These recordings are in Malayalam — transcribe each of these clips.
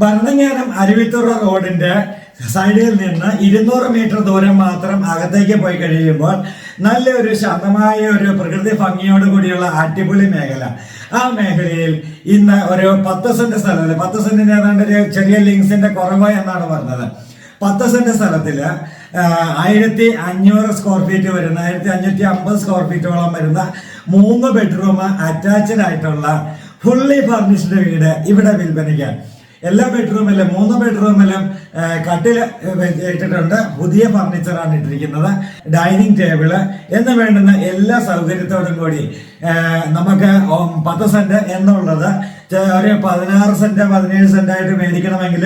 ഭരണങ്ങാനം അരുവിത്തുറ റോഡിന്റെ സൈഡിൽ നിന്ന് ഇരുന്നൂറ് മീറ്റർ ദൂരം മാത്രം അകത്തേക്ക് പോയി കഴിയുമ്പോൾ നല്ലൊരു ശാന്തമായ ഒരു പ്രകൃതി ഭംഗിയോട് കൂടിയുള്ള അടിപൊളി മേഖല. ആ മേഖലയിൽ ഇന്ന് ഒരു പത്ത് സെന്റ് സ്ഥലത്ത് പത്ത് സെന്റിന് ഏതാണ്ട് ഒരു ചെറിയ ലിങ്സിന്റെ കുറവ് എന്നാണ് പറഞ്ഞത്. പത്ത് സെന്റ് സ്ഥലത്തിൽ ആയിരത്തി അഞ്ഞൂറ് സ്ക്വയർ ഫീറ്റ് വരുന്ന ആയിരത്തി അഞ്ഞൂറ്റി അമ്പത് സ്ക്വയർ ഫീറ്റോളം വരുന്ന മൂന്ന് ബെഡ്റൂം അറ്റാച്ച്ഡ് ആയിട്ടുള്ള ഫുള്ളി ഫർണിഷ്ഡ് വീട് ഇവിടെ വിൽപ്പനയ്ക്ക്. എല്ലാ ബെഡ്റൂമിലും മൂന്ന് ബെഡ്റൂമിലും കട്ടിൽ ഇട്ടിട്ടുണ്ട് പുതിയ ഫർണിച്ചറാണ് ഇട്ടിരിക്കുന്നത്. ഡൈനിങ് ടേബിൾ എന്ന് വേണ്ടുന്ന എല്ലാ സൗകര്യത്തോടും കൂടി നമുക്ക് പത്ത് സെന്റ് എന്നുള്ളത് ഒരു പതിനാറ് സെന്റ് പതിനേഴ് സെന്റ് ആയിട്ട് മേടിക്കണമെങ്കിൽ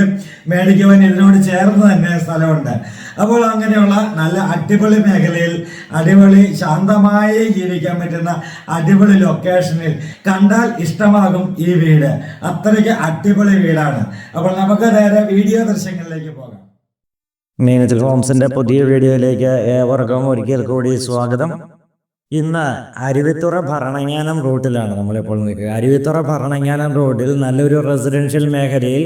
മേടിക്കുവാൻ ഇതിനോട് ചേർന്ന് തന്നെ സ്ഥലമുണ്ട്. അപ്പോൾ അങ്ങനെയുള്ള നല്ല അടിപൊളി മേഖലയിൽ അടിപൊളി ശാന്തമായി ജീവിക്കാൻ പറ്റുന്ന അടിപൊളി ലൊക്കേഷനിൽ കണ്ടാൽ ഇഷ്ടമാകും ഈ വീട്. അത്രയ്ക്ക് അടിപൊളി വീടാണ്. അപ്പോൾ നമുക്ക് നേരെ വീഡിയോ ദൃശ്യങ്ങളിലേക്ക് പോകാം. മീനത്തിൽ ഹോംസിന്റെ പുതിയ വീഡിയോയിലേക്ക് ഏവർക്കും ഒരിക്കൽ കൂടി സ്വാഗതം. ഇന്ന് അരുവിത്തുറ ഭരണങ്ങാനം റൂട്ടിലാണ് നമ്മളിപ്പോൾ നിൽക്കുക. അരുവിത്തുറ ഭരണങ്ങാനം റോഡിൽ നല്ലൊരു റെസിഡൻഷ്യൽ മേഖലയിൽ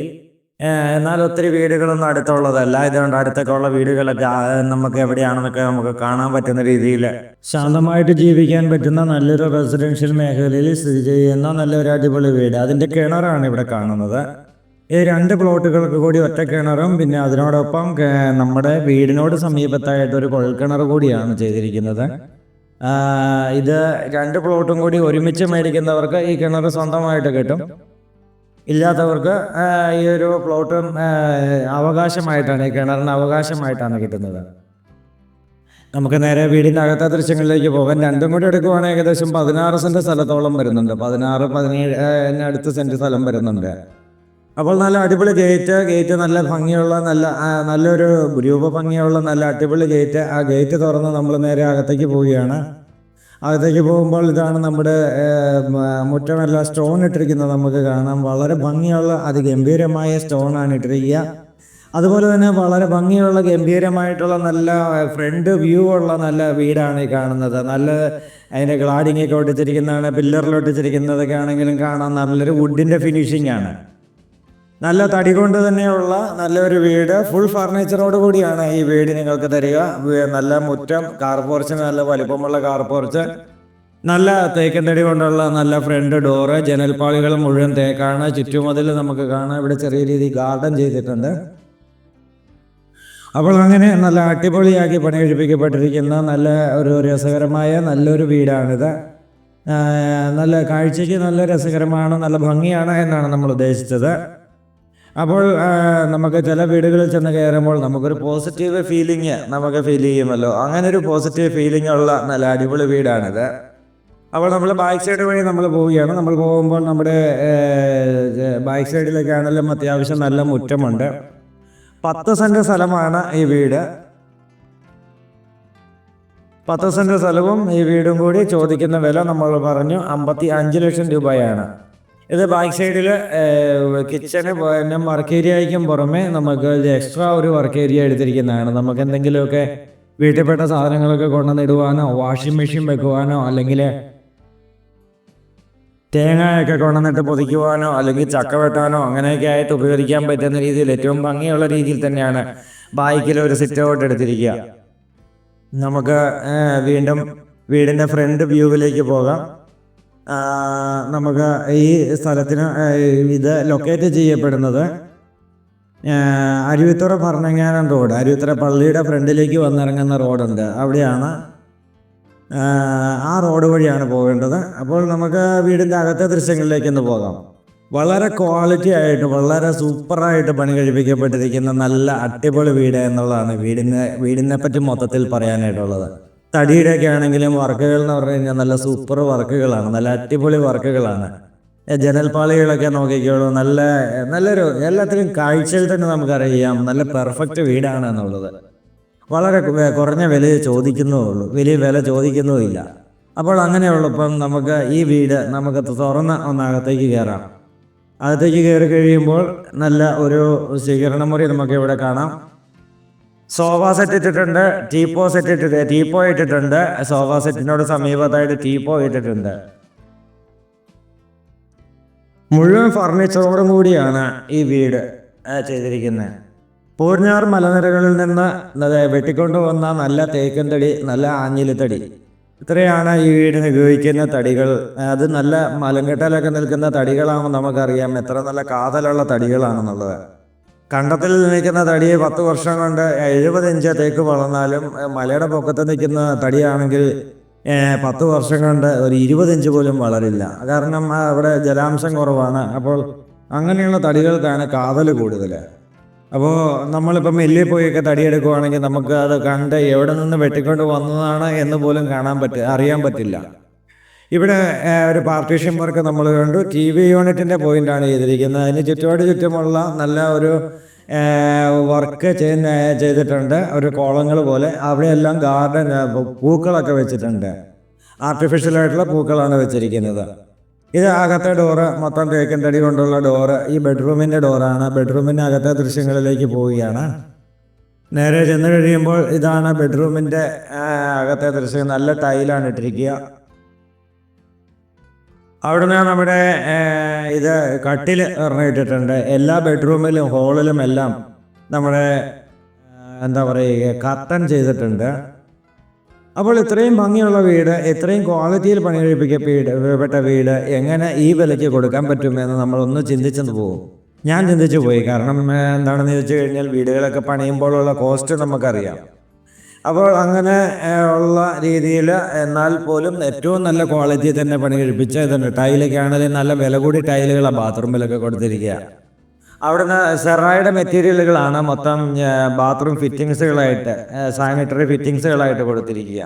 എന്നാൽ ഒത്തിരി വീടുകളൊന്നും അടുത്തുള്ളതല്ല. ഇതുകൊണ്ട് അടുത്തൊക്കെ ഉള്ള വീടുകളൊക്കെ നമുക്ക് എവിടെയാണെന്നൊക്കെ നമുക്ക് കാണാൻ പറ്റുന്ന രീതിയിൽ ശാന്തമായിട്ട് ജീവിക്കാൻ പറ്റുന്ന നല്ലൊരു റെസിഡൻഷ്യൽ മേഖലയിൽ സ്ഥിതി ചെയ്യുന്ന നല്ലൊരു അടിപൊളി വീട്. അതിന്റെ കിണറാണ് ഇവിടെ കാണുന്നത്. ഈ രണ്ട് പ്ലോട്ടുകൾക്ക് കൂടി ഒറ്റ കിണറും പിന്നെ അതിനോടൊപ്പം നമ്മുടെ വീടിനോട് സമീപത്തായിട്ട് ഒരു കുഴൽക്കിണർ കൂടിയാണ് ചെയ്തിരിക്കുന്നത്. ഇത് രണ്ട് പ്ലോട്ടും കൂടി ഒരുമിച്ച് മേടിക്കുന്നവർക്ക് ഈ കിണർ സ്വന്തമായിട്ട് കിട്ടും. ഇല്ലാത്തവർക്ക് ഈ ഒരു പ്ലോട്ടും അവകാശമായിട്ടാണ് ഈ കിണറിന് അവകാശമായിട്ടാണ് കിട്ടുന്നത്. നമുക്ക് നേരെ വീടിന്റെ അകത്തെ ദൃശ്യങ്ങളിലേക്ക് പോകാൻ രണ്ടും കൂടി എടുക്കുവാണെങ്കിൽ ഏകദേശം പതിനാറ് സെന്റ് സ്ഥലത്തോളം വരുന്നുണ്ട്. പതിനാറ് പതിനേഴ് അടുത്ത് സെന്റ് സ്ഥലം വരുന്നുണ്ട്. അപ്പോൾ നല്ല അടിപൊളി ഗേറ്റ് ഗേറ്റ് നല്ല ഭംഗിയുള്ള നല്ല നല്ലൊരു രൂപ ഭംഗിയുള്ള നല്ല അടിപൊളി ഗേറ്റ് ആ ഗേറ്റ് തുറന്ന് നമ്മൾ നേരെ അകത്തേക്ക് പോവുകയാണ്. അകത്തേക്ക് പോകുമ്പോൾ ഇതാണ് നമ്മുടെ മുറ്റമല്ല സ്റ്റോൺ ഇട്ടിരിക്കുന്നത് നമുക്ക് കാണാം. വളരെ ഭംഗിയുള്ള അതിഗംഭീരമായ സ്റ്റോൺ ആണ് ഇട്ടിരിക്കുക. അതുപോലെ തന്നെ വളരെ ഭംഗിയുള്ള ഗംഭീരമായിട്ടുള്ള നല്ല ഫ്രണ്ട് വ്യൂ ഉള്ള നല്ല വീടാണ് ഈ കാണുന്നത്. നല്ല അതിന്റെ ഗ്ലാഡിങ്ങൊക്കെ ഒട്ടിച്ചിരിക്കുന്നതാണ് പില്ലറിൽ ഒട്ടിച്ചിരിക്കുന്നതൊക്കെ ആണെങ്കിലും കാണാൻ നല്ലൊരു വുഡിന്റെ ഫിനിഷിംഗ് ആണ്. നല്ല തടി കൊണ്ട് തന്നെയുള്ള നല്ലൊരു വീട്. ഫുൾ ഫർണിച്ചറോട് കൂടിയാണ് ഈ വീട് നിങ്ങൾക്ക് തരിക. നല്ല മുറ്റം കാർ പോർച്ച് നല്ല വലിപ്പമുള്ള കാർ പോർച്ച് നല്ല തേക്കൻ കൊണ്ടുള്ള നല്ല ഫ്രണ്ട് ഡോറ് ജനൽപ്പാളികൾ മുഴുവൻ തേക്കാണ്. ചുറ്റുമതിൽ നമുക്ക് കാണാം. ഇവിടെ ചെറിയ രീതി ഗാർഡൻ ചെയ്തിട്ടുണ്ട്. അപ്പോൾ അങ്ങനെ നല്ല അടിപൊളിയാക്കി പണി കഴിപ്പിക്കപ്പെട്ടിരിക്കുന്ന നല്ല ഒരു രസകരമായ നല്ലൊരു വീടാണിത്. നല്ല കാഴ്ചയ്ക്ക് നല്ല രസകരമാണ് നല്ല ഭംഗിയാണ് എന്നാണ് നമ്മൾ ഉദ്ദേശിച്ചത്. അപ്പോൾ നമുക്ക് ചില വീടുകളിൽ ചെന്ന് കയറുമ്പോൾ നമുക്കൊരു പോസിറ്റീവ് ഫീലിംഗ് നമുക്ക് ഫീൽ ചെയ്യുമല്ലോ. അങ്ങനെ ഒരു പോസിറ്റീവ് ഫീലിംഗ് ഉള്ള നല്ല അടിപൊളി വീടാണിത്. അപ്പോൾ നമ്മൾ ബാക്ക് സൈഡ് വഴി നമ്മൾ പോവുകയാണ്. നമ്മൾ പോകുമ്പോൾ നമ്മുടെ ബാക്ക് സൈഡിലേക്കാണെങ്കിലും അത്യാവശ്യം നല്ല മുറ്റമുണ്ട്. പത്ത് സെന്റ് സ്ഥലമാണ് ഈ വീട്. പത്ത് സെന്റ് സ്ഥലവും ഈ വീടും കൂടി ചോദിക്കുന്ന വില നമ്മൾ പറഞ്ഞു അമ്പത്തി അഞ്ച് ലക്ഷം രൂപയാണ്. ഇത് ബാക്ക് സൈഡിൽ കിച്ചണ് പിന്നെ വർക്ക് ഏരിയയ്ക്കും പുറമെ നമുക്ക് എക്സ്ട്രാ ഒരു വർക്ക് ഏരിയ എടുത്തിരിക്കുന്നതാണ്. നമുക്ക് എന്തെങ്കിലുമൊക്കെ വീട്ടിൽപ്പെട്ട സാധനങ്ങളൊക്കെ കൊണ്ടുവന്നിടുവാനോ വാഷിംഗ് മെഷീൻ വെക്കുവാനോ അല്ലെങ്കിൽ തേങ്ങയൊക്കെ കൊണ്ടുവന്നിട്ട് പൊതിക്കുവാനോ അല്ലെങ്കിൽ ചക്ക വെട്ടാനോ അങ്ങനെയൊക്കെ ആയിട്ട് ഉപയോഗിക്കാൻ പറ്റുന്ന രീതിയിൽ ഏറ്റവും ഭംഗിയുള്ള രീതിയിൽ തന്നെയാണ് ബൈക്കിൽ ഒരു സിറ്റ് ഔട്ട് എടുത്തിരിക്കുക. നമുക്ക് വീണ്ടും വീടിന്റെ ഫ്രണ്ട് വ്യൂവിലേക്ക് പോകാം. നമുക്ക് ഈ സ്ഥലത്തിന് ഇത് ലൊക്കേറ്റ് ചെയ്യപ്പെടുന്നത് അരുവിത്തുറ ഭരണങ്ങാനം റോഡ്. അരുവിത്തുറ പള്ളിയുടെ ഫ്രണ്ടിലേക്ക് വന്നിറങ്ങുന്ന റോഡുണ്ട്. അവിടെയാണ് ആ റോഡ് വഴിയാണ് പോകേണ്ടത്. അപ്പോൾ നമുക്ക് വീടിന്റെ അകത്തെ ദൃശ്യങ്ങളിലേക്ക് ഒന്ന് പോകാം. വളരെ ക്വാളിറ്റി ആയിട്ട് വളരെ സൂപ്പറായിട്ട് പണി കഴിപ്പിക്കപ്പെട്ടിരിക്കുന്ന നല്ല അടിപൊളി വീട് എന്നുള്ളതാണ് വീടിനെ വീടിനെ പറ്റി മൊത്തത്തിൽ പറയാനായിട്ടുള്ളത്. തടിയുടെയൊക്കെ ആണെങ്കിലും വർക്കുകൾ എന്ന് പറഞ്ഞു കഴിഞ്ഞാൽ നല്ല സൂപ്പർ വർക്കുകളാണ് നല്ല അടിപൊളി വർക്കുകളാണ്. ജനൽ ജനൽപ്പാളികളൊക്കെ നോക്കിക്കോളൂ നല്ല നല്ലൊരു എല്ലാത്തിലും കാഴ്ചയിൽ തന്നെ നമുക്കറിയാം നല്ല പെർഫെക്റ്റ് വീടാണ് എന്നുള്ളത്. വളരെ കുറഞ്ഞ വില ചോദിക്കുന്നുള്ളൂ വലിയ വില ചോദിക്കുന്നുമില്ല. അപ്പോൾ അങ്ങനെയുള്ളപ്പം നമുക്ക് ഈ വീട് നമുക്ക് തുറന്ന് ഒന്നകത്തേക്ക് കയറാം. അകത്തേക്ക് കയറി കഴിയുമ്പോൾ നല്ല ഒരു സ്വീകരണ മുറി നമുക്ക് ഇവിടെ കാണാം. സോഫ സെറ്റ് ഇട്ടിട്ടുണ്ട് ടീപ്പോ സെറ്റ് ഇട്ടിട്ട് ടീപ്പോ ഇട്ടിട്ടുണ്ട്. സോഫ സെറ്റിനോട് സമീപത്തായിട്ട് ടീപ്പോ ഇട്ടിട്ടുണ്ട്. മുഴുവൻ ഫർണിച്ചറോടും കൂടിയാണ് ഈ വീട് ചെയ്തിരിക്കുന്നത് പൂർണാർ മലനിരകളിൽ നിന്ന് വെട്ടിക്കൊണ്ടു വന്ന നല്ല തേക്കൻ തടി നല്ല ആഞ്ഞിലിത്തടി ഇത്രയാണ് ഈ വീടിന് ഉപയോഗിക്കുന്ന തടികൾ. അത് നല്ല മലങ്കെട്ടലൊക്കെ നിൽക്കുന്ന തടികളാണെന്ന് നമുക്കറിയാം. എത്ര നല്ല കാതലുള്ള തടികളാണെന്നുള്ളത്. കണ്ടത്തിൽ നിൽക്കുന്ന തടി പത്ത് വർഷം കൊണ്ട് എഴുപത് ഇഞ്ച് തേക്ക് വളർന്നാലും മലയുടെ പൊക്കത്ത് നിൽക്കുന്ന തടിയാണെങ്കിൽ പത്ത് വർഷം കൊണ്ട് ഒരു ഇരുപത് ഇഞ്ച് പോലും വളരില്ല. കാരണം അവിടെ ജലാംശം കുറവാണ്. അപ്പോൾ അങ്ങനെയുള്ള തടികൾക്കാണ് കാതൽ കൂടുതൽ അപ്പോൾ നമ്മളിപ്പം എല്ലിൽ പോയൊക്കെ തടിയെടുക്കുവാണെങ്കിൽ നമുക്ക് അത് കണ്ട് എവിടെ നിന്ന് വെട്ടിക്കൊണ്ട് വന്നതാണ് എന്ന് പോലും കാണാൻ പറ്റ അറിയാൻ പറ്റില്ല. ഇവിടെ ഒരു പാർട്ടീഷൻ വർക്ക് നമ്മൾ കണ്ടു. ടി വി യൂണിറ്റിന്റെ പോയിന്റാണ് ചെയ്തിരിക്കുന്നത്. അതിന് ചുറ്റുപാട് ചുറ്റുമുള്ള നല്ല ഒരു വർക്ക് ചെയ്യുന്ന ചെയ്തിട്ടുണ്ട്. ഒരു കോളങ്ങൾ പോലെ. അവിടെയെല്ലാം ഗാർഡൻ പൂക്കളൊക്കെ വെച്ചിട്ടുണ്ട്. ആർട്ടിഫിഷ്യൽ ആയിട്ടുള്ള പൂക്കളാണ് വെച്ചിരിക്കുന്നത്. ഇത് അകത്തെ ഡോറ് മൊത്തം തേക്കൻ കൊണ്ടുള്ള ഡോറ് ഈ ബെഡ്റൂമിന്റെ ഡോറാണ് ബെഡ്റൂമിന്റെ അകത്തെ ദൃശ്യങ്ങളിലേക്ക് പോവുകയാണ്. നേരെ ചെന്ന് കഴിയുമ്പോൾ ഇതാണ് ബെഡ്റൂമിന്റെ അകത്തെ ദൃശ്യം. നല്ല ടൈലാണ് ഇട്ടിരിക്കുക. അവിടുന്ന് നമ്മുടെ ഇത് കട്ടിൽ ഒരെണ്ണം എല്ലാ ബെഡ്റൂമിലും ഹോളിലും എല്ലാം നമ്മുടെ എന്താ പറയുക കർട്ടൻ ചെയ്തിട്ടുണ്ട്. അപ്പോൾ ഇത്രയും ഭംഗിയുള്ള വീട് ഇത്രയും ക്വാളിറ്റിയിൽ പണി കഴിപ്പിക്കപ്പെട്ട വീട് എങ്ങനെ ഈ വിലയ്ക്ക് കൊടുക്കാൻ പറ്റുമെന്ന് നമ്മളൊന്ന് ചിന്തിച്ചെന്ന് പോകും ഞാൻ ചിന്തിച്ചു പോയി. കാരണം എന്താണെന്ന് ചോദിച്ചു കഴിഞ്ഞാൽ വീടുകളൊക്കെ പണിയുമ്പോഴുള്ള കോസ്റ്റ് നമുക്കറിയാം. അപ്പോൾ അങ്ങനെ ഉള്ള രീതിയിൽ എന്നാൽ പോലും ഏറ്റവും നല്ല ക്വാളിറ്റി തന്നെ പണി കഴിപ്പിച്ച ഇതുണ്ട്. ടൈലൊക്കെ ആണെങ്കിലും നല്ല വില കൂടി ടൈലുകളാണ് ബാത്റൂമിലൊക്കെ കൊടുത്തിരിക്കുക. അവിടുന്ന് സെറായുടെ മെറ്റീരിയലുകളാണ് മൊത്തം ബാത്റൂം ഫിറ്റിങ്സുകളായിട്ട് സാനിറ്ററി ഫിറ്റിങ്സുകളായിട്ട് കൊടുത്തിരിക്കുക.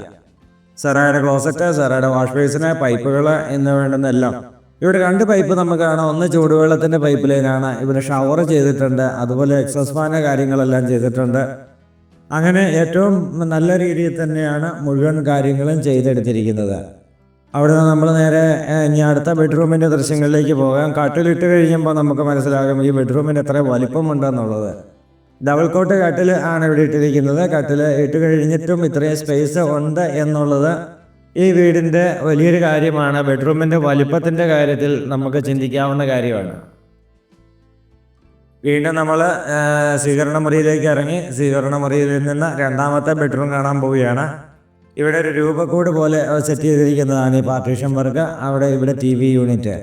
സെറായുടെ ക്ലോസറ്റ് സെറായുടെ വാഷ് ബേസിന് പൈപ്പുകൾ എന്ന് വേണ്ടുന്നെല്ലാം ഇവിടെ രണ്ട് പൈപ്പ് നമുക്ക് കാണാം ഒന്ന് ചൂടുവെള്ളത്തിന്റെ പൈപ്പ് ലൈനാണ്. ഇവിടെ ഷവർ ചെയ്തിട്ടുണ്ട്. അതുപോലെ എക്സസ് ഫാന് കാര്യങ്ങളെല്ലാം ചെയ്തിട്ടുണ്ട്. അങ്ങനെ ഏറ്റവും നല്ല രീതിയിൽ തന്നെയാണ് മുഴുവൻ കാര്യങ്ങളും ചെയ്തെടുത്തിരിക്കുന്നത്. അവിടെ നമ്മൾ നേരെ ഇനി അടുത്ത ബെഡ്റൂമിന്റെ ദൃശ്യങ്ങളിലേക്ക് പോകാം. കട്ടിലിട്ട് കഴിയുമ്പോൾ നമുക്ക് മനസ്സിലാകും ഈ ബെഡ്റൂമിന് എത്ര വലിപ്പമുണ്ടെന്നുള്ളത്. ഡബിൾ കോട്ട് കട്ടിൽ ആണ് ഇവിടെ ഇട്ടിരിക്കുന്നത്. കട്ടിൽ ഇട്ട് കഴിഞ്ഞിട്ടും ഇത്രയും സ്പേസ് ഉണ്ട് എന്നുള്ളത് ഈ വീടിന്റെ വലിയൊരു കാര്യമാണ്. ബെഡ്റൂമിന്റെ വലിപ്പത്തിന്റെ കാര്യത്തിൽ നമുക്ക് ചിന്തിക്കാവുന്ന കാര്യമാണ്. വീണ്ടും നമ്മൾ സ്വീകരണ മുറിയിലേക്ക് ഇറങ്ങി സ്വീകരണ മുറിയിൽ നിന്ന് രണ്ടാമത്തെ ബെഡ്റൂം കാണാൻ പോവുകയാണ്. ഇവിടെ ഒരു രൂപക്കൂട് പോലെ സെറ്റ് ചെയ്തിരിക്കുന്നതാണ് ഈ പാർട്ടീഷൻ വർക്ക് അവിടെ ഇവിടെ ടി വി യൂണിറ്റ്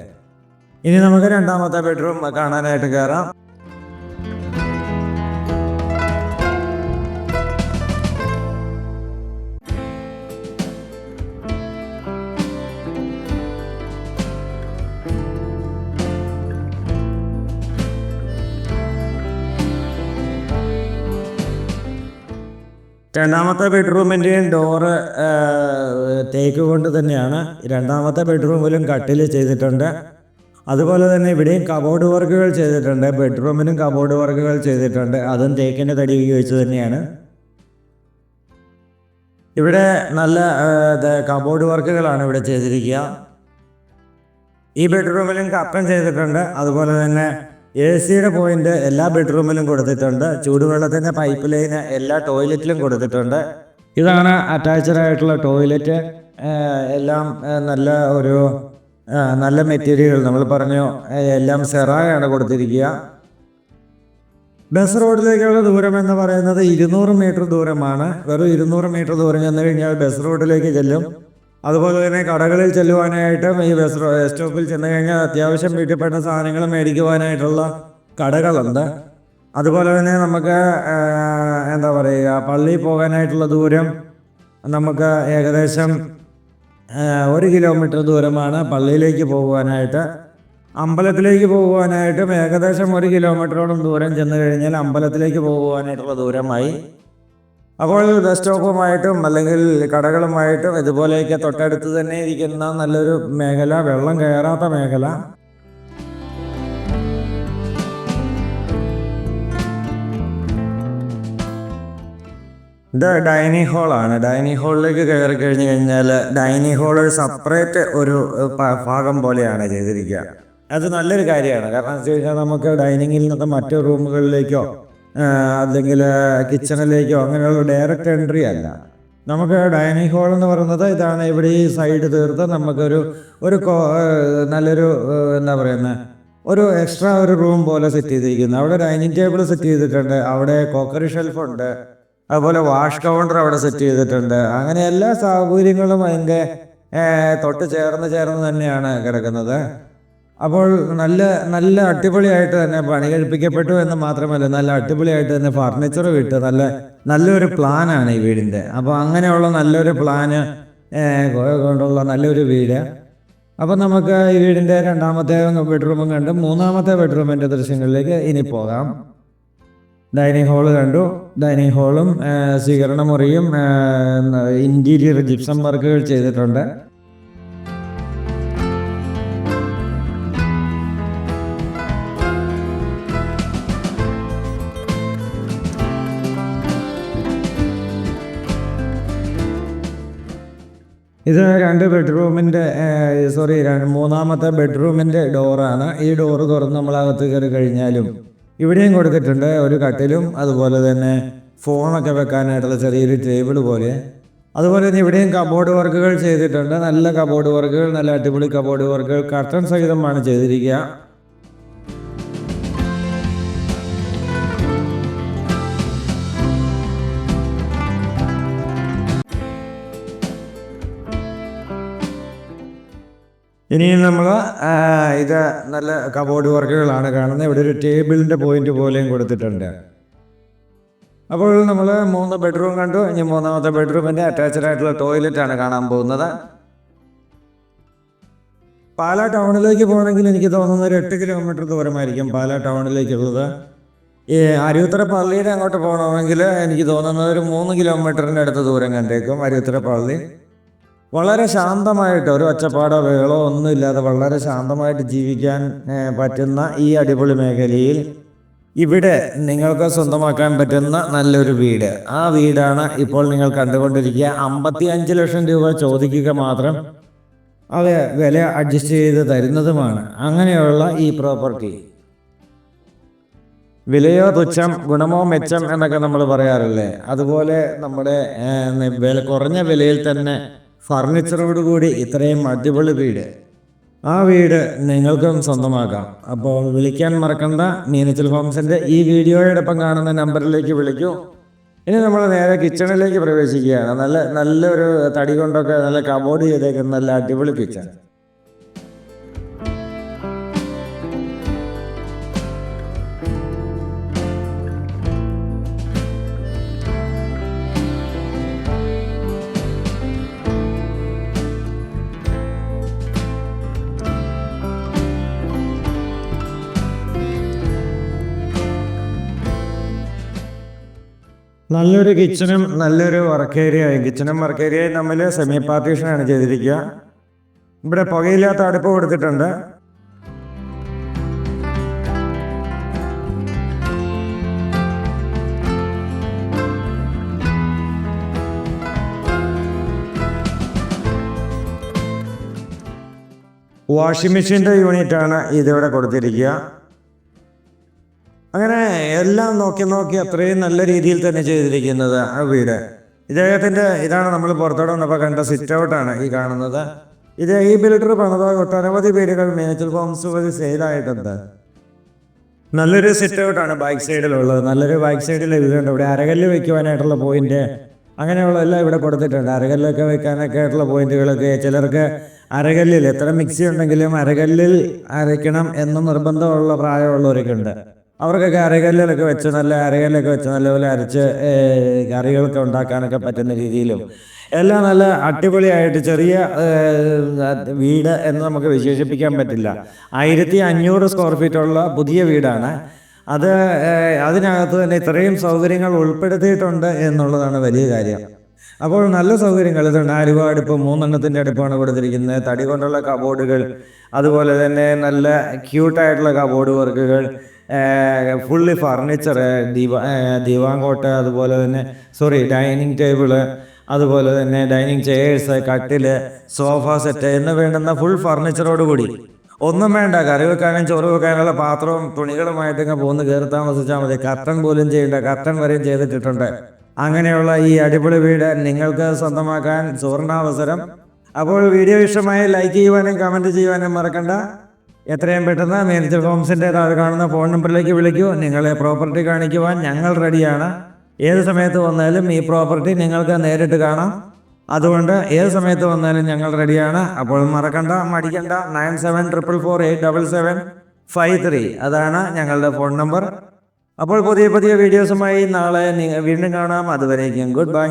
ഇനി നമുക്ക് രണ്ടാമത്തെ ബെഡ്റൂം കാണാനായിട്ട് കയറാം രണ്ടാമത്തെ ബെഡ്റൂമിന്റെയും ഡോറ് തേക്ക് കൊണ്ട് തന്നെയാണ്. രണ്ടാമത്തെ ബെഡ്റൂമിലും കട്ടിൽ ചെയ്തിട്ടുണ്ട്. അതുപോലെ തന്നെ ഇവിടെയും കബോർഡ് വർക്കുകൾ ചെയ്തിട്ടുണ്ട്. ബെഡ്റൂമിനും കബോർഡ് വർക്കുകൾ ചെയ്തിട്ടുണ്ട്. അതും തേക്കിന്റെ തടി ഉപയോഗിച്ച് തന്നെയാണ്. ഇവിടെ നല്ല കബോർഡ് വർക്കുകളാണ് ഇവിടെ ചെയ്തിരിക്കുക. ഈ ബെഡ്റൂമിലും കപ്പൻ ചെയ്തിട്ടുണ്ട്. അതുപോലെ തന്നെ എ സിയുടെ പോയിന്റ് എല്ലാ ബെഡ്റൂമിലും കൊടുത്തിട്ടുണ്ട്. ചൂടുവെള്ളത്തിന്റെ പൈപ്പ് ലൈന് എല്ലാ ടോയ്ലറ്റിലും കൊടുത്തിട്ടുണ്ട്. ഇതാണ് അറ്റാച്ച്ഡ് ആയിട്ടുള്ള ടോയ്ലറ്റ് എല്ലാം നല്ല ഒരു നല്ല മെറ്റീരിയൽ നമ്മൾ പറഞ്ഞു എല്ലാം സെറായാണ് കൊടുത്തിരിക്കുക. ബസ് റോഡിലേക്കുള്ള ദൂരം എന്ന് പറയുന്നത് ഇരുന്നൂറ് മീറ്റർ ദൂരമാണ്. വെറും ഇരുന്നൂറ് മീറ്റർ ദൂരം ചെന്ന് കഴിഞ്ഞാൽ ബസ് റോഡിലേക്ക് ചെല്ലും. അതുപോലെ തന്നെ കടകളിൽ ചെല്ലുവാനായിട്ടും ഈ ബസ് സ്റ്റോപ്പിൽ ചെന്ന് കഴിഞ്ഞാൽ അത്യാവശ്യം വീട്ടിൽപ്പെട്ട സാധനങ്ങൾ മേടിക്കുവാനായിട്ടുള്ള കടകളുണ്ട്. അതുപോലെ തന്നെ നമുക്ക് എന്താ പറയുക പള്ളിയിൽ പോകാനായിട്ടുള്ള ദൂരം നമുക്ക് ഏകദേശം ഒരു കിലോമീറ്റർ ദൂരമാണ് പള്ളിയിലേക്ക് പോകുവാനായിട്ട്. അമ്പലത്തിലേക്ക് പോകുവാനായിട്ടും ഏകദേശം ഒരു കിലോമീറ്ററോളം ദൂരം ചെന്ന് കഴിഞ്ഞാൽ അമ്പലത്തിലേക്ക് പോകുവാനായിട്ടുള്ള ദൂരമായി. അപ്പോൾ ബസ് സ്റ്റോപ്പുമായിട്ടും അല്ലെങ്കിൽ കടകളുമായിട്ടും ഇതുപോലെയൊക്കെ തൊട്ടടുത്ത് തന്നെ ഇരിക്കുന്ന നല്ലൊരു മേഖല വെള്ളം കയറാത്ത മേഖല. ഇത് ഡൈനിങ് ഹാളാണ്. ഡൈനിങ് ഹാളിലേക്ക് കയറി കഴിഞ്ഞു കഴിഞ്ഞാൽ ഡൈനിങ് ഹാൾ ഒരു സെപ്പറേറ്റ് ഒരു ഭാഗം പോലെയാണ് ചെയ്തിരിക്കുക. അത് നല്ലൊരു കാര്യമാണ്. കാരണം എന്ന് വെച്ച് കഴിഞ്ഞാൽ നമുക്ക് ഡൈനിങ്ങിൽ നിന്ന് മറ്റു റൂമുകളിലേക്കോ അല്ലെങ്കിൽ കിച്ചണിലേക്കോ അങ്ങനെയുള്ള ഡയറക്റ്റ് എൻട്രി അല്ല. നമുക്ക് ഡൈനിങ് ഹാൾ എന്ന് പറയുന്നത് ഇതാണ് ഇവിടെ ഈ സൈഡ് തീർത്ത് നമുക്കൊരു ഒരു നല്ലൊരു എന്താ പറയുന്നത് ഒരു എക്സ്ട്രാ ഒരു റൂം പോലെ സെറ്റ് ചെയ്തിരിക്കുന്നത് അവിടെ ഡൈനിങ് ടേബിൾ സെറ്റ് ചെയ്തിട്ടുണ്ട് അവിടെ കോക്കറി ഷെൽഫുണ്ട് അതുപോലെ വാഷ് കൗണ്ടർ അവിടെ സെറ്റ് ചെയ്തിട്ടുണ്ട്. അങ്ങനെ എല്ലാ സൗകര്യങ്ങളും അതിന്റെ തൊട്ട് ചേർന്ന് ചേർന്ന് തന്നെയാണ് കിടക്കുന്നത്. അപ്പോൾ നല്ല നല്ല അടിപൊളിയായിട്ട് തന്നെ പണി കഴിപ്പിക്കപ്പെട്ടു എന്ന് മാത്രമല്ല നല്ല അടിപൊളിയായിട്ട് തന്നെ ഫർണിച്ചർ വിട്ട് നല്ല നല്ലൊരു പ്ലാനാണ് ഈ വീടിന്റെ. അപ്പോൾ അങ്ങനെയുള്ള നല്ലൊരു പ്ലാന് കൊണ്ടുള്ള നല്ലൊരു വീട്. അപ്പോൾ നമുക്ക് ഈ വീടിന്റെ രണ്ടാമത്തെ ബെഡ്റൂമും കണ്ടു മൂന്നാമത്തെ ബെഡ്റൂമിന്റെ ദൃശ്യങ്ങളിലേക്ക് ഇനി പോകാം. ഡൈനിങ് ഹാൾ കണ്ടു. ഡൈനിങ് ഹാളും സ്വീകരണ മുറിയും ഇന്റീരിയർ ജിപ്സം വർക്കുകൾ ചെയ്തിട്ടുണ്ട്. ഇത് രണ്ട് ബെഡ്റൂമിന്റെ സോറി മൂന്നാമത്തെ ബെഡ്റൂമിന്റെ ഡോറാണ്. ഈ ഡോറ് തുറന്ന് നമ്മൾ അകത്ത് കയറി കഴിഞ്ഞാലും ഇവിടെയും കൊടുത്തിട്ടുണ്ട് ഒരു കട്ടിലും അതുപോലെ തന്നെ ഫോണൊക്കെ വെക്കാനായിട്ടുള്ള ചെറിയൊരു ടേബിൾ പോലെ. അതുപോലെ തന്നെ ഇവിടെയും കബോർഡ് വർക്കുകൾ ചെയ്തിട്ടുണ്ട്. നല്ല കബോർഡ് വർക്കുകൾ നല്ല അടിപൊളി കബോർഡ് വർക്കുകൾ. കർട്ടൻ സഹിതമാണ് ചെയ്തിരിക്കുക. ഇനിയും നമ്മൾ ഇത് നല്ല കബോർഡ് വർക്കുകളാണ് കാണുന്നത്. ഇവിടെ ഒരു ടേബിളിന്റെ പോയിന്റ് പോലെയും കൊടുത്തിട്ടുണ്ട്. അപ്പോൾ നമ്മൾ മൂന്ന് ബെഡ്റൂം കണ്ടു. ഇനി മൂന്നാമത്തെ ബെഡ്റൂമിന്റെ അറ്റാച്ച്ഡ് ആയിട്ടുള്ള ടോയ്ലറ്റ് ആണ് കാണാൻ പോകുന്നത്. പാല ടൗണിലേക്ക് പോകണമെങ്കിൽ എനിക്ക് തോന്നുന്നത് ഒരു എട്ട് കിലോമീറ്റർ ദൂരമായിരിക്കും പാല ടൗണിലേക്കുള്ളത്. ഈ അരുത്തറ പള്ളിയുടെ അങ്ങോട്ട് പോകണമെങ്കിൽ എനിക്ക് തോന്നുന്നത് ഒരു മൂന്ന് കിലോമീറ്ററിന്റെ അടുത്ത് ദൂരം കണ്ടേക്കും അരുത്തറ പള്ളി. വളരെ ശാന്തമായിട്ട് ഒരു ഒച്ചപ്പാടോ വേളോ ഒന്നുമില്ലാതെ വളരെ ശാന്തമായിട്ട് ജീവിക്കാൻ പറ്റുന്ന ഈ അടിപൊളി മേഖലയിൽ ഇവിടെ നിങ്ങൾക്ക് സ്വന്തമാക്കാൻ പറ്റുന്ന നല്ലൊരു വീട്. ആ വീടാണ് ഇപ്പോൾ നിങ്ങൾ കണ്ടുകൊണ്ടിരിക്കുക. അമ്പത്തി അഞ്ച് ലക്ഷം രൂപ ചോദിക്കുക മാത്രം. അത് വില അഡ്ജസ്റ്റ് ചെയ്ത് തരുന്നതുമാണ്. അങ്ങനെയുള്ള ഈ പ്രോപ്പർട്ടി. വിലയോ തുച്ഛം ഗുണമോ മെച്ചം എന്നൊക്കെ നമ്മൾ പറയാറില്ലേ? അതുപോലെ നമ്മുടെ കുറഞ്ഞ വിലയിൽ തന്നെ ഫർണിച്ചറോട് കൂടി ഇത്രയും അടിപൊളി വീട്. ആ വീട് നിങ്ങൾക്കും സ്വന്തമാക്കാം. അപ്പോൾ വിളിക്കാൻ മറക്കണ്ട. മീനച്ചൽ ഹോംസിന്റെ ഈ വീഡിയോയോടൊപ്പം കാണുന്ന നമ്പറിലേക്ക് വിളിക്കൂ. ഇനി നമ്മൾ നേരെ കിച്ചണിലേക്ക് പ്രവേശിക്കുകയാണ്. നല്ല നല്ലൊരു തടി കൊണ്ടൊക്കെ നല്ല കബോർഡ് ചെയ്തേക്കുന്ന നല്ല അടിപൊളി കിച്ചൺ. നല്ലൊരു കിച്ചണും നല്ലൊരു വർക്ക് ഏരിയയും കിച്ചണും വർക്ക് ഏരിയയും തമ്മിൽ സെമി പാർട്ടീഷനാണ് ചെയ്തിരിക്കുക. ഇവിടെ പുകയില്ലാത്ത അടുപ്പ് കൊടുത്തിട്ടുണ്ട്. വാഷിംഗ് മെഷീന്റെ യൂണിറ്റാണ് ഇതിവിടെ കൊടുത്തിരിക്കുക. അങ്ങനെ എല്ലാം നോക്കി നോക്കി അത്രയും നല്ല രീതിയിൽ തന്നെ ചെയ്തിരിക്കുന്നത് ആ വീട്. ഇദ്ദേഹത്തിന്റെ ഇതാണ് നമ്മൾ പുറത്തോടെ വന്നപ്പോൾ കണ്ട സിറ്റ് ഔട്ടാണ് ഈ കാണുന്നത്. ഇത് ഈ ബിൽഡർ പണിത ഒട്ടനവധി പേരുകൾ മേച്ചൽ ഹോംസ് വഴി സെയിലായിട്ടുണ്ട് നല്ലൊരു സിറ്റ് ഔട്ടാണ് ബാക്ക് സൈഡിലുള്ളത് നല്ലൊരു ബാക്ക് സൈഡിൽ ഇതുണ്ട്. ഇവിടെ അരകല്ല് വെക്കുവാനായിട്ടുള്ള പോയിന്റ് അങ്ങനെയുള്ള എല്ലാം ഇവിടെ കൊടുത്തിട്ടുണ്ട്. അരകല്ലൊക്കെ വെക്കാനൊക്കെ ആയിട്ടുള്ള പോയിന്റുകളൊക്കെ ചിലർക്ക് അരകല്ലിൽ എത്ര മിക്സി ഉണ്ടെങ്കിലും അരകല്ലിൽ അരയ്ക്കണം എന്ന് നിർബന്ധമുള്ള പ്രായമുള്ളവരൊക്കെ ഉണ്ട് അവർക്കൊക്കെ അരകല്ലിലൊക്കെ വെച്ച് നല്ല അരകല്ലൊക്കെ വെച്ച് നല്ലപോലെ അരച്ച് കറികളൊക്കെ ഉണ്ടാക്കാനൊക്കെ പറ്റുന്ന രീതിയിലും. എല്ലാം നല്ല അടിപൊളിയായിട്ട് ചെറിയ വീട് എന്ന് നമുക്ക് വിശേഷിപ്പിക്കാൻ പറ്റില്ല. ആയിരത്തി അഞ്ഞൂറ് സ്ക്വയർ ഫീറ്റുള്ള പുതിയ വീടാണ്. അത് അതിനകത്ത് തന്നെ ഇത്രയും സൗകര്യങ്ങൾ ഉൾപ്പെടുത്തിയിട്ടുണ്ട് എന്നുള്ളതാണ് വലിയ കാര്യം. അപ്പോൾ നല്ല സൗകര്യങ്ങൾ ഇതുണ്ട്. ആലുവ അടുപ്പ് മൂന്നെണ്ണത്തിന്റെ അടുപ്പാണ് കൊടുത്തിരിക്കുന്നത്. തടി കൊണ്ടുള്ള കബോർഡുകൾ അതുപോലെ തന്നെ നല്ല ക്യൂട്ടായിട്ടുള്ള കബോർഡ് വർക്കുകൾ ഫുള്ളി ഫർണിച്ചർ ദിവാ ദിവാങ്കോട്ട് അതുപോലെ തന്നെ സോറി ഡൈനിങ് ടേബിൾ അതുപോലെ തന്നെ ഡൈനിങ് ചെയേഴ്സ് കട്ടിൽ സോഫ സെറ്റ് എന്ന് വേണ്ടുന്ന ഫുൾ ഫർണിച്ചറോട് കൂടി. ഒന്നും വേണ്ട കറി വെക്കാനും ചോറ് വെക്കാനുള്ള പാത്രവും തുണികളുമായിട്ട് ഇങ്ങനെ പോകുന്ന കയറി താമസിച്ചാൽ മതി. കർട്ടൻ പോലും ചെയ്യണ്ട കർട്ടൻ വരെയും ചെയ്തിട്ടിട്ടുണ്ട്. അങ്ങനെയുള്ള ഈ അടിപൊളി വീട് നിങ്ങൾക്ക് സ്വന്തമാക്കാൻ സുവർണാവസരം. അപ്പോൾ വീഡിയോ ഇഷ്ടമായി ലൈക്ക് ചെയ്യുവാനും കമന്റ് ചെയ്യുവാനും മറക്കണ്ട. എത്രയും പെട്ടെന്ന് മേനേജർ ഹോംസിന്റെ താഴെ കാണുന്ന ഫോൺ നമ്പറിലേക്ക് വിളിക്കൂ. നിങ്ങളെ പ്രോപ്പർട്ടി കാണിക്കുവാൻ ഞങ്ങൾ റെഡിയാണ്. ഏത് സമയത്ത് വന്നാലും ഈ പ്രോപ്പർട്ടി നിങ്ങൾക്ക് നേരിട്ട് കാണാം. അതുകൊണ്ട് ഏത് സമയത്ത് വന്നാലും ഞങ്ങൾ റെഡിയാണ്. അപ്പോൾ മറക്കണ്ട മടിക്കണ്ട. Nine seven triple four eight double seven five three. അതാണ് ഞങ്ങളുടെ ഫോൺ നമ്പർ. അപ്പോൾ പുതിയ പുതിയ വീഡിയോസുമായി നാളെ വീണ്ടും കാണാം. അതുവരേക്കും ഗുഡ് ബൈ.